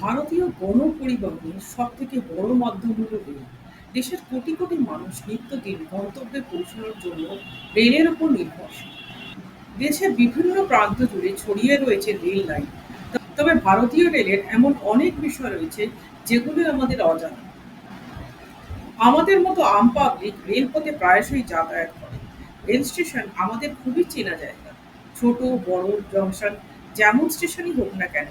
ভারতীয় গণপরিবহনের সবথেকে বড় মাধ্যম হল রেল। দেশের কোটি, কোটি মানুষ নিত্যদিন গন্তব্যে পৌঁছানোর জন্য রেলের উপর নির্ভরশীল। দেশের বিভিন্ন প্রান্ত জুড়ে ছড়িয়ে রয়েছে রেল লাইন। তবে ভারতীয় রেলের এমন অনেক বিষয় রয়েছে যেগুলো আমাদের অজানা। আমাদের মতো আম পাবলিক রেলপথে প্রায়শই যাতায়াত করে। রেল স্টেশন আমাদের খুবই চেনা জায়গা। ছোট, বড় জংশন যেমন স্টেশনই হোক না কেন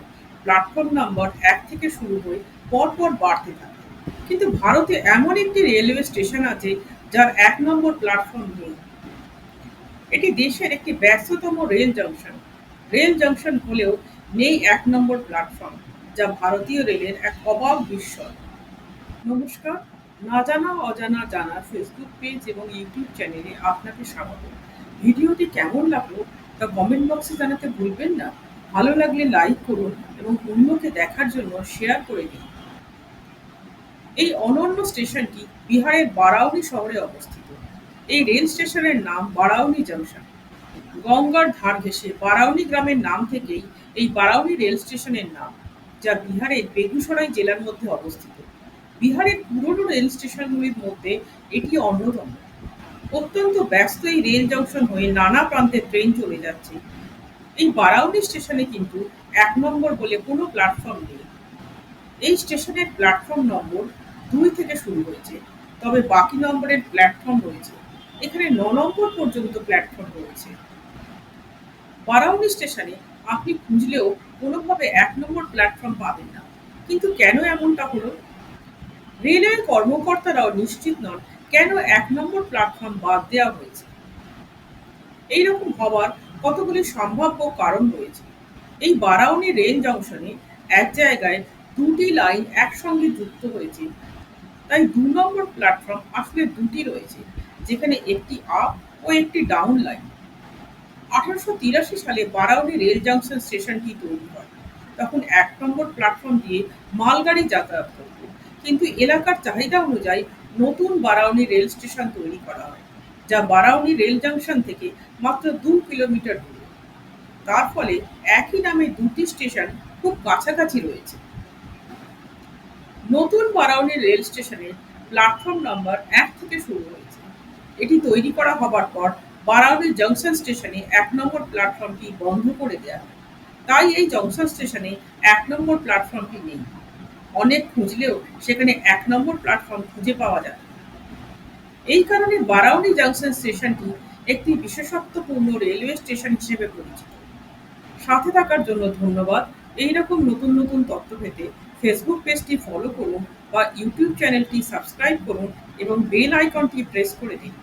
প্ল্যাটফর্ম নাম্বার এক থেকে শুরু হয়ে পরপর বাড়তে থাকে। কিন্তু ভারতে এমন একটি রেলওয়ে স্টেশন আছে, যার এক নম্বর প্ল্যাটফর্ম নেই এটি দেশের একটি ব্যস্ততম রেল জংশন রেল জংশন হলেও নেই এক নম্বর প্ল্যাটফর্ম যা ভারতীয় রেলের এক অবাক বিস্ময়। নমস্কার, না জানা, অজানা জানা ফেসবুক পেজ এবং ইউটিউব চ্যানেলে আপনাকে স্বাগত। ভিডিওটি কেমন লাগল তা কমেন্ট বক্সে জানাতে ভুলবেন না। ভালো লাগলে লাইক করুন এবং অন্যকে দেখার জন্য শেয়ার করে দিন। এই অনন্য স্টেশনটি বিহারের বারাউনি শহরে অবস্থিত। এই রেল স্টেশনের নাম বারাউনি জংশন। গঙ্গার ধার ঘেঁষে বারাউনি গ্রামের নাম থেকেই এই বারাউনি রেল স্টেশনের নাম, যা বিহারের বেগুসরাই জেলার মধ্যে অবস্থিত। বিহারের পুরনো রেল স্টেশনগুলির মধ্যে এটি অন্যতম। অত্যন্ত ব্যস্ত এই রেল জংশন হয়ে নানা প্রান্তে ট্রেন চলে যাচ্ছে। এই বারাউনি স্টেশনে কিন্তু এক নম্বর বলে কোনো প্ল্যাটফর্ম নেই। এই স্টেশনের প্ল্যাটফর্ম নম্বর দুই থেকে শুরু হয়েছে, তবে বাকি নম্বরের প্ল্যাটফর্ম রয়েছে। এখানে ন নম্বর পর্যন্ত প্ল্যাটফর্ম রয়েছে। বারাউনি স্টেশনে আপনি খুঁজলেও কোনোভাবে এক নম্বর প্ল্যাটফর্ম পাবেন না। কিন্তু কেন এমনটা হলো? রেলওয়ে কর্মকর্তারাও নিশ্চিত নন কেন এক নম্বর প্ল্যাটফর্ম বাদ দেওয়া হয়েছে। এইরকম হওয়ার কতগুলি সম্ভাব্য কারণ রয়েছে। এই বারাউনি রেল জংশনে এক জায়গায় দুটি লাইন একসঙ্গে যুক্ত হয়েছে। তাই দু নম্বর প্ল্যাটফর্ম আসলে দুটি রয়েছে, যেখানে একটি আপ ও একটি ডাউন লাইন। আঠারোশো তিরাশি সালে বারাউনি রেল জংশন স্টেশনটি তৈরি হয়। তখন এক নম্বর প্ল্যাটফর্ম দিয়ে মালগাড়ি যাতায়াত করত। কিন্তু এলাকার চাহিদা অনুযায়ী নতুন বারাউনি রেল স্টেশন তৈরি করা হয়। যা বারাউনি রেল জংশন থেকে মাত্র দু কিলোমিটার দূরে। তার ফলে একই নামে দুটি স্টেশন খুব কাছাকাছি রয়েছে। নতুন বারাউনি রেল স্টেশনে প্ল্যাটফর্ম নাম্বার এক থেকে শুরু হয়েছে। এটি তৈরি করা হবার পর বারাউনি জংশন স্টেশনে এক নম্বর প্ল্যাটফর্মটি বন্ধ করে দেওয়া হয়। তাই এই জংশন স্টেশনে এক নম্বর প্ল্যাটফর্মটি নেই। অনেক খুঁজলেও সেখানে এক নম্বর প্ল্যাটফর্ম খুঁজে পাওয়া যায় এই কারণে বারাউনি জাংশন স্টেশনটি একটি বিশেষত্বপূর্ণ রেলওয়ে স্টেশন হিসেবে পরিচিত। সাথে থাকার জন্য ধন্যবাদ। এই রকম নতুন নতুন তথ্য পেতে ফেসবুক পেজটি ফলো করুন বা ইউটিউব চ্যানেলটি সাবস্ক্রাইব করুন এবং বেল আইকনটি প্রেস করে দিন।